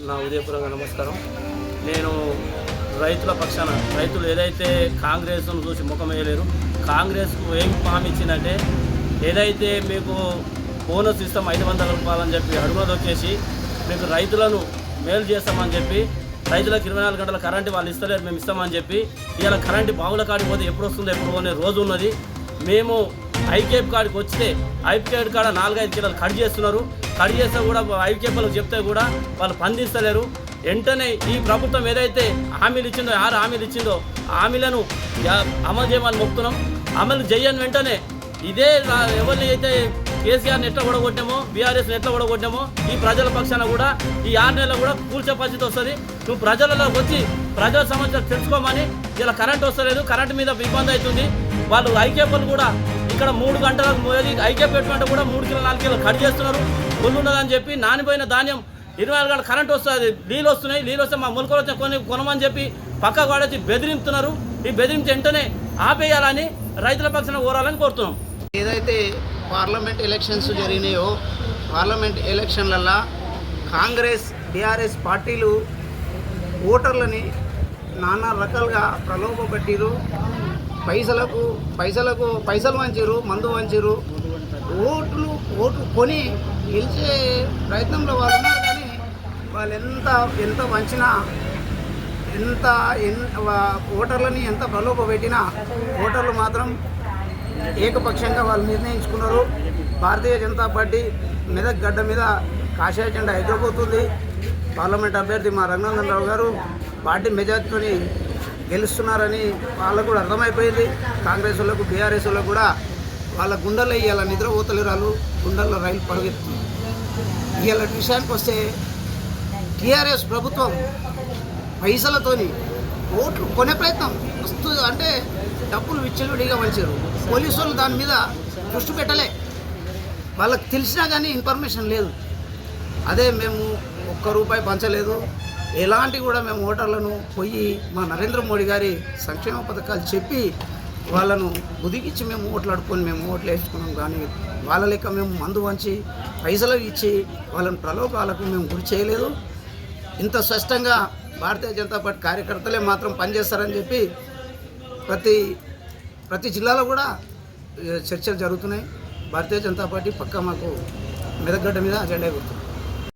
నా హృదయపూర్వక నమస్కారం. నేను రైతుల పక్షాన రైతులు ఏదైతే కాంగ్రెస్ను చూసి ముఖం వేయలేరు కాంగ్రెస్కు ఏం హామీ ఇచ్చిందంటే ఏదైతే మీకు బోనస్ ఇస్తాం ఐదు వందల రూపాయలని చెప్పి అడుగులు వచ్చేసి మీకు రైతులను మేలు చేస్తామని చెప్పి రైతులకు ఇరవై నాలుగు గంటల కరెంటు వాళ్ళు ఇస్తలేరు మేము ఇస్తామని చెప్పి ఇవాళ కరెంటు బావుల కాడికి పోతే ఎప్పుడు వస్తుందో ఎప్పుడు అనే రోజు ఉన్నది. మేము ఐకేప్ కాడికి వస్తే ఐకేప్ కాడ నాలుగైదు కిలోలు కట్ చేస్తున్నారు. కట్ చేస్తే కూడా ఐకేప్లకు చెప్తే కూడా వాళ్ళు పందిస్తలేరు వెంటనే ఈ ప్రభుత్వం ఏదైతే హామీలు ఇచ్చిందో ఆరు హామీలు ఇచ్చిందో హామీలను అమలు చేయమని మొక్కుతున్నాం. అమలు చేయని వెంటనే ఇదే ఎవరిని అయితే కేసీఆర్ని ఎట్లా కూడగొట్టామో బీఆర్ఎస్ని ఎట్లా కూడగొట్టామో ఈ ప్రజల పక్షాన కూడా ఈ ఆరు నెలలు కూడా కూల్చే పరిస్థితి వస్తుంది. నువ్వు ప్రజలలోకి వచ్చి ప్రజల సమస్యలు తెలుసుకోమని ఇలా కరెంట్ వస్తలేదు. కరెంట్ మీద ఇబ్బంది అవుతుంది. వాళ్ళు ఐకేపీలు కూడా ఇక్కడ మూడు గంటలకు మోదీ ఐకే పెట్టుకుంటే కూడా మూడు కిలో నాలుగు కిలో కట్ చేస్తున్నారు. కొల్లు ఉన్నదని చెప్పి నానిపోయిన ధాన్యం ఇరవై నాలుగు గంటల కరెంట్ వస్తుంది. నీళ్ళు వస్తున్నాయి. నీళ్ళు వస్తే మా ములకలు వచ్చే కొన్ని కొనమని చెప్పి పక్క వాడొచ్చి బెదిరింపుతున్నారు. ఈ బెదిరించి వెంటనే ఆపేయాలని రైతుల పక్షాన కోరాలని కోరుతున్నాం. ఏదైతే పార్లమెంట్ ఎలక్షన్స్ జరిగినాయో పార్లమెంట్ ఎలక్షన్లల్లో కాంగ్రెస్ బీఆర్ఎస్ పార్టీలు ఓటర్లని నానా రకాలుగా ప్రలోభపెట్టిరు పైసలకు పైసలకు పైసలు వంచిరు మందు వంచిరు ఓట్లు ఓట్లు కొని గెలిచే ప్రయత్నంలో వాళ్ళు ఉన్నారు కానీ వాళ్ళు ఎంత ఎంత వంచినా ఎంత ఓటర్లని ఎంత ప్రలోభ ఓటర్లు మాత్రం ఏకపక్షంగా వాళ్ళు నిర్ణయించుకున్నారు. భారతీయ జనతా పార్టీ మెదక్ గడ్డ మీద కాషాయ జెండా ఎగరబోతుంది పార్లమెంట్ అభ్యర్థి మా రఘునందన్ రావు గారు పార్టీ మెజార్టీతోని గెలుస్తున్నారని వాళ్ళకు కూడా అర్థమైపోయింది. కాంగ్రెస్ వాళ్ళకు బీఆర్ఎస్ వాళ్ళకు కూడా వాళ్ళ గుండెల్లో ఇవాళ నిద్రపోతలేరు వాళ్ళు గుండెల్లో రైలు పరుగెత్తుంది. ఇవాళ విషయానికి వస్తే టీఆర్ఎస్ ప్రభుత్వం పైసలతోని ఓట్లు కొనే ప్రయత్నం వస్తు అంటే డబ్బులు విచ్చలుడిగా వంచారు పోలీసు వాళ్ళు దాని మీద దృష్టి పెట్టలే. వాళ్ళకి తెలిసినా కానీ ఇన్ఫర్మేషన్ లేదు. అదే మేము ఒక్క రూపాయి పంచలేదు. ఎలాంటి కూడా మేము ఓటర్లను పోయి మా నరేంద్ర మోడీ గారి సంక్షేమ పథకాలు చెప్పి వాళ్ళను ఉదిగించి మేము ఓట్లు అడుక్కొని మేము ఓట్లు వేసుకున్నాం కానీ వాళ్ళ లెక్క మేము మందు వంచి పైసలు ఇచ్చి వాళ్ళని ప్రలోభాలకు మేము గురి చేయలేదు. ఇంత స్పష్టంగా భారతీయ జనతా పార్టీ కార్యకర్తలే మాత్రం పనిచేస్తారని చెప్పి ప్రతి ప్రతి జిల్లాలో కూడా చర్చలు జరుగుతున్నాయి. భారతీయ జనతా పార్టీ పక్క మాకు మెదగడ్డ మీద అజెండా గుర్తుంది